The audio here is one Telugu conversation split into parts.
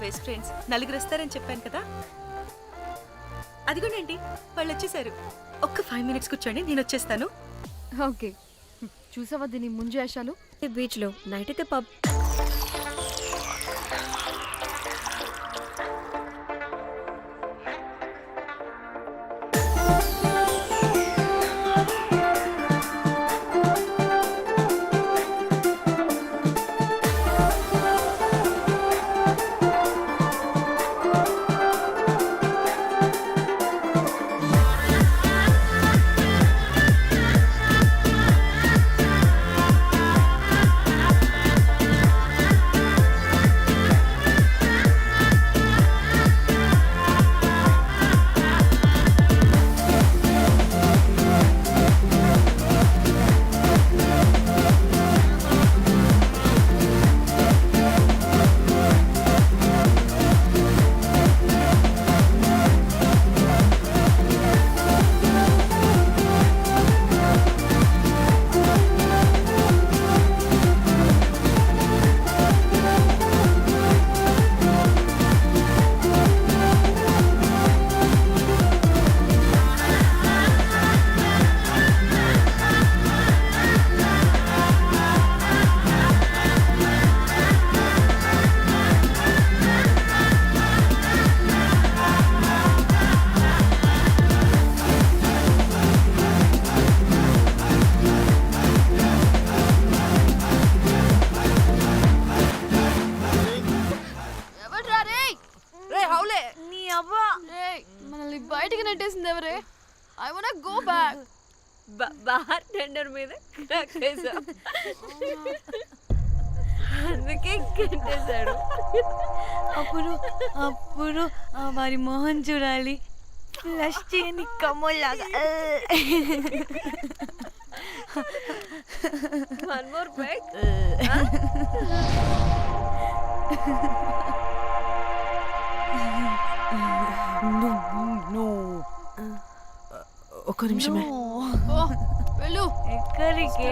Best friends. నలుగురు వస్తారని చెప్పాను కదా? అదిగోనండి వాళ్ళు వచ్చేసారు ఒక్క ఫైవ్ మినిట్స్ కూర్చోండి నేను వచ్చేస్తాను ఓకే. చూసావా దీని ముంజేషాలు బీచ్లో నైట్ అయితే పబ్ టెండర్ మీద కట్టేశా. అందుకే కట్టేశాడు అప్పుడు అప్పుడు ఆ వారి మొహం చూడాలి. ఫ్లష్ చేయని కమ్మలాగా వన్ మోర్ బ్యాక్ ఒక్క నిమిషమే. ఓ వెళ్ళు. ఎక్కడికి?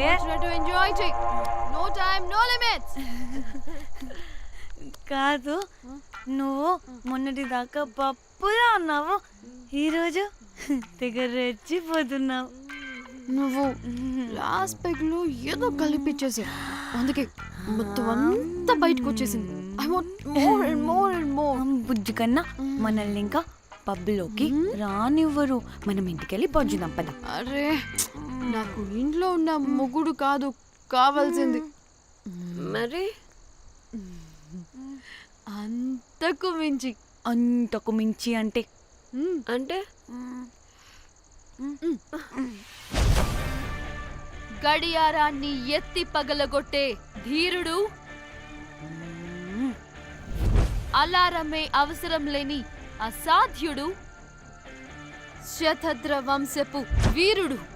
ఎంజాయ్ చెయ్యి నో టైం నో లిమిట్స్ కాదు నువ్వు మొన్నటి దాకా పప్పులా ఉన్నావు. ఈరోజు తెగ రెచ్చిపోతున్నావు నువ్వు లాస్ట్ పెగ్లో ఏదో కలిపిచ్చేసి అందుకే మొత్తం అంతా బయటకు వచ్చేసింది I want more and more and more బుజ్జి కన్నా మనల్ని ఇంకా పబ్లోకి రానివ్వరు. మనం ఇంటికెళ్ళి పొంచుదాం పద. అరే నాకు ఇంట్లో ఉన్న మొగుడు కాదు కావాల్సింది. మరి? అంతకు మించి. అంతకు మించి అంటే? అంటే? గడియారాన్ని ఎత్తి పగలగొట్టే ధీరుడు. అలారమే అవసరం లేని అసాధ్యుడు. శతద్ర వంశపు వీరుడు.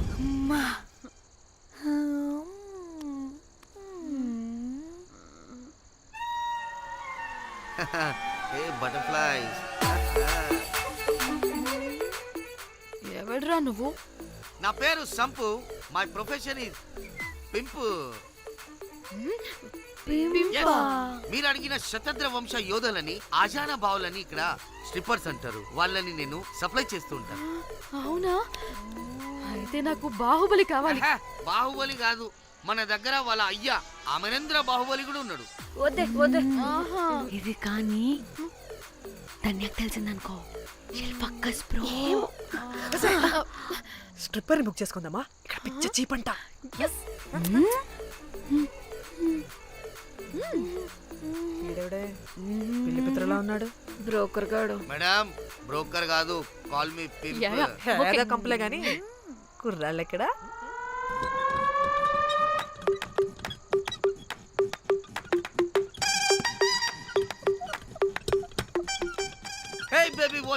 పేరు Sampu. My profession is pimp. మీరు అడిగిన శతద్ర వంశ యోధులని ఆజానా బావులని ఇక్కడ స్ట్రిప్పర్స్ అంటారు. వాళ్ళని నేను సప్లై చేస్తూ ఉంటాను. అవునా? అయితే నాకు బాహుబలి కావాలి. బాహుబలి కాదు. మన దగ్గర వాళ్ళ అయ్యా అమరేంద్ర బాహుబలి కూడా ఉన్నాడు. వద్దే వద్దే. ఆహా. ఇది కానీ ధన్యకు తెలిసిందనుకో. శిల్పక్కస్ బ్రో. స్ట్రిప్పర్ బుక్ చేసుకుందామా? ఇక్కడ పిచ్చ చీపంట. ఈడెవడే? పిల్లి పిత్రలా ఉన్నాడు. బ్రోకర్ గాడు మేడం బ్రోకర్ కాదు కాల్ మీ ఏదో కంపలే గాని. కుర్రాళ్ళు ఎక్కడ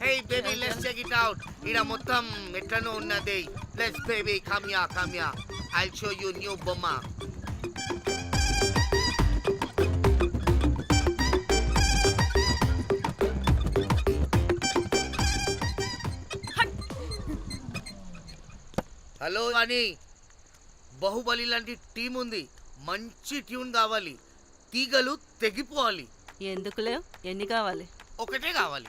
Hey baby let's check it out ఇడ మొత్తం ఎట్లనో ఉన్నది లెట్స్ బేబీ కమ్యా కమ్యా ఐ షో యూ న్యూ బొమ్మ హలో అని బాహుబలి లాంటి టీం ఉంది మంచి ట్యూన్ కావాలి తీగలు తెగిపోవాలి ఎందుకులే ఎన్ని కావాలి ఒకటే కావాలి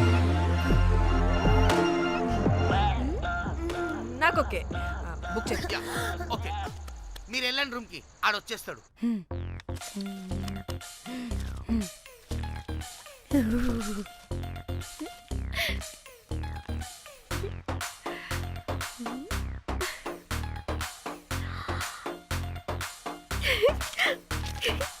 నాకు ఓకే. Book yeah, okay. మీరు వెళ్ళండి రూమ్కి ఆడ వచ్చేస్తాడు. ఏ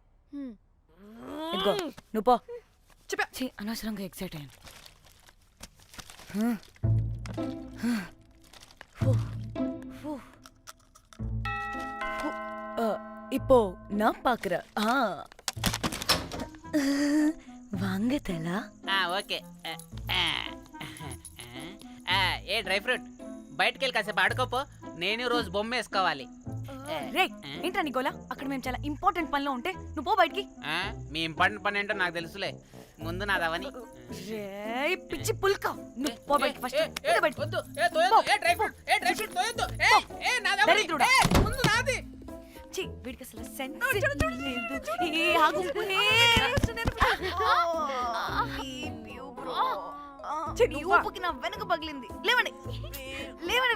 ఇదిగో నువ్వు పో ఛీ, అనవసరంగా ఎక్సైట్ అయ్యాను இப்போ நான் பாக்குறேன் ஆ வாங்க தலா ఆ, ఓకే ఆ, ఆ, ఆ, ఏ డ్రై ఫ్రూట్ బయటకు వెళ్ళి కాసేపు ఆడుకోపో నేను రోజు బొమ్మ వేసుకోవాలి రే ఏంట్రా నికోలా? అక్కడ మేము చాలా ఇంపార్టెంట్ పనిలో ఉంటే నువ్వు పో బయటికి. ఆ, మీ ఇంపార్టెంట్ పని ఏంటో నాకు తెలుసులే. ముందు నాదవని రే పిచ్చి పుల్క. నువ్వు పో బయటికి ఫస్ట్ ఏ, బయటికి. వద్దు, ఏ, తోయొద్దు, ఏ, డ్రై ఫ్రూట్, ఏ, డ్రై ఫ్రూట్ తోయొద్దు, ఏ, ఏ, నాదవని, దరిద్రుడా. ఏ, ముందు నాది. ఛీ, వీడికి అసలు సెన్స్ లేదు. ఏ ఆగు. ఏ, Leave you, bro. ఛీ, నీ నువ్వా? ఊపుకి నా వెనక పగిలింది. లేవండి. లేవండి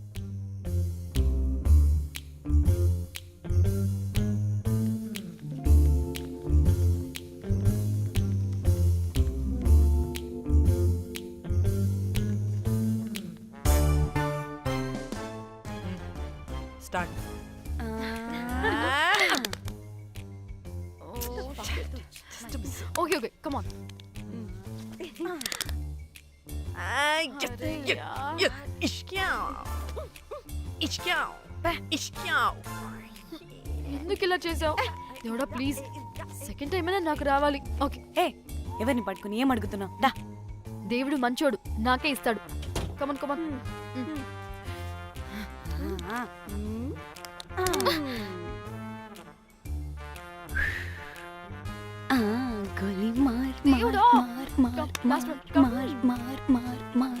ఇలా చేసావు? దేవుడా ప్లీజ్ సెకండ్ టైం అయినా నాకు రావాలి. ఓకే. ఏ ఎవరిని పట్టుకుని ఏం అడుగుతున్నావు? దా. దేవుడు మంచోడు నాకే ఇస్తాడు. కమన్ కమన్ ఆ, గోలి మార్ దేవుడా! మార్ మార్ Come, last మార్ one, come. మార్ మార్ మార్ మార్.